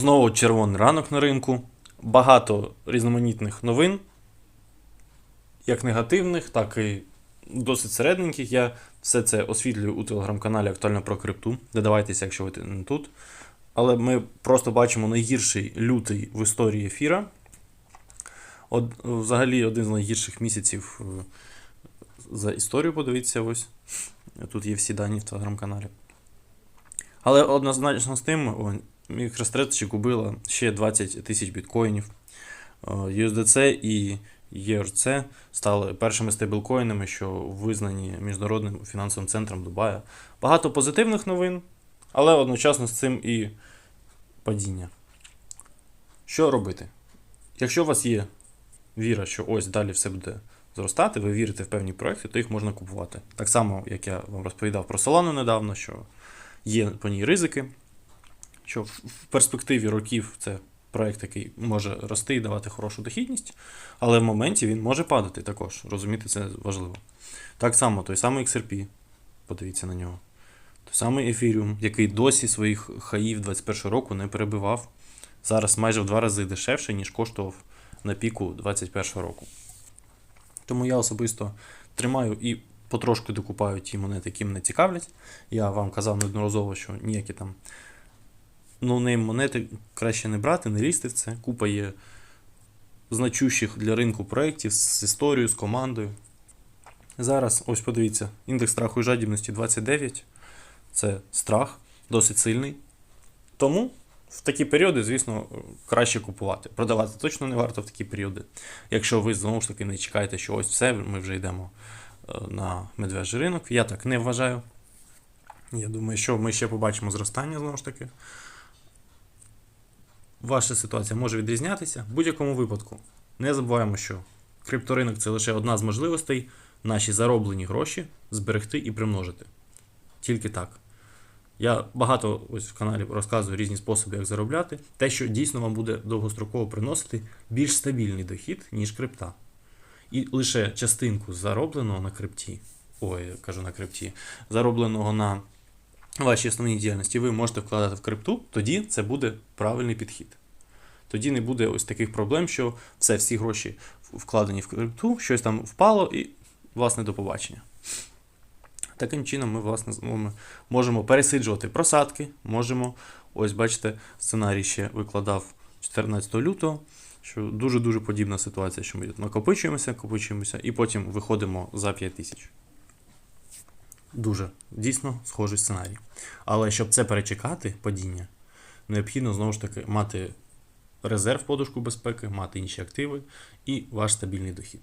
Знову червоний ранок на ринку. Багато різноманітних новин, як негативних, так і досить середненьких. Я все це освітлюю у телеграм-каналі Актуально про крипту. Додавайтеся, якщо ви не тут. Але ми просто бачимо найгірший лютий в історії ефіра. Од, взагалі, один з найгірших місяців е, за історію, подивіться, ось. Тут є всі дані в телеграм-каналі. Але однозначно з тим, о, MicroStrategy купила ще 20 тисяч біткоїнів. Е, USDC і ERC стали першими стейблкоїнами, що визнані міжнародним фінансовим центром Дубая. Багато позитивних новин, але одночасно з цим і падіння. Що робити? Якщо у вас є віра, що ось далі все буде зростати, ви вірите в певні проекти, то їх можна купувати. Так само, як я вам розповідав про Solana недавно, що є по ній ризики, що в перспективі років це проект, який може рости і давати хорошу дохідність, але в моменті він може падати також. Розуміти це важливо. Так само, той самий XRP, подивіться на нього. Той самий Ethereum, який досі своїх хаїв 21 року не перебивав. Зараз майже в два рази дешевше, ніж коштував на піку 21 року. Тому я особисто тримаю і потрошки докупаю ті монети, які мене цікавлять. Я вам казав неодноразово, що ніякі там ноунейм монети краще не брати, не лізти в це. Купа є значущих для ринку проєктів з історією, з командою. Зараз, ось подивіться, індекс страху і жадібності 29. Це страх, досить сильний. Тому в такі періоди, звісно, краще купувати. Продавати точно не варто в такі періоди. Якщо ви знову ж таки не чекаєте, що ось все, ми вже йдемо е, на медвежий ринок. Я так не вважаю. Я думаю, що ми ще побачимо зростання знову ж таки. Ваша ситуація може відрізнятися в будь-якому випадку. Не забуваємо, що крипторинок це лише одна з можливостей наші зароблені гроші зберегти і примножити. Тільки так. Я багато ось в каналі розказую різні способи, як заробляти. Те, що дійсно вам буде довгостроково приносити більш стабільний дохід, ніж крипта. І лише частинку заробленого на крипті, ой, кажу на крипті, заробленого на вашій основній діяльності, ви можете вкладати в крипту, тоді це буде правильний підхід. Тоді не буде ось таких проблем, що все, всі гроші вкладені в крипту, щось там впало і, власне, до побачення. Таким чином, ми, власне, можемо пересиджувати просадки, можемо, ось бачите, сценарій ще викладав 14 лютого, що дуже-дуже подібна ситуація, що ми накопичуємося, накопичуємося, і потім виходимо за 5 тисяч. Дуже дійсно схожий сценарій. Але щоб це перечекати, падіння, необхідно знову ж таки мати резерв подушку безпеки, мати інші активи і ваш стабільний дохід.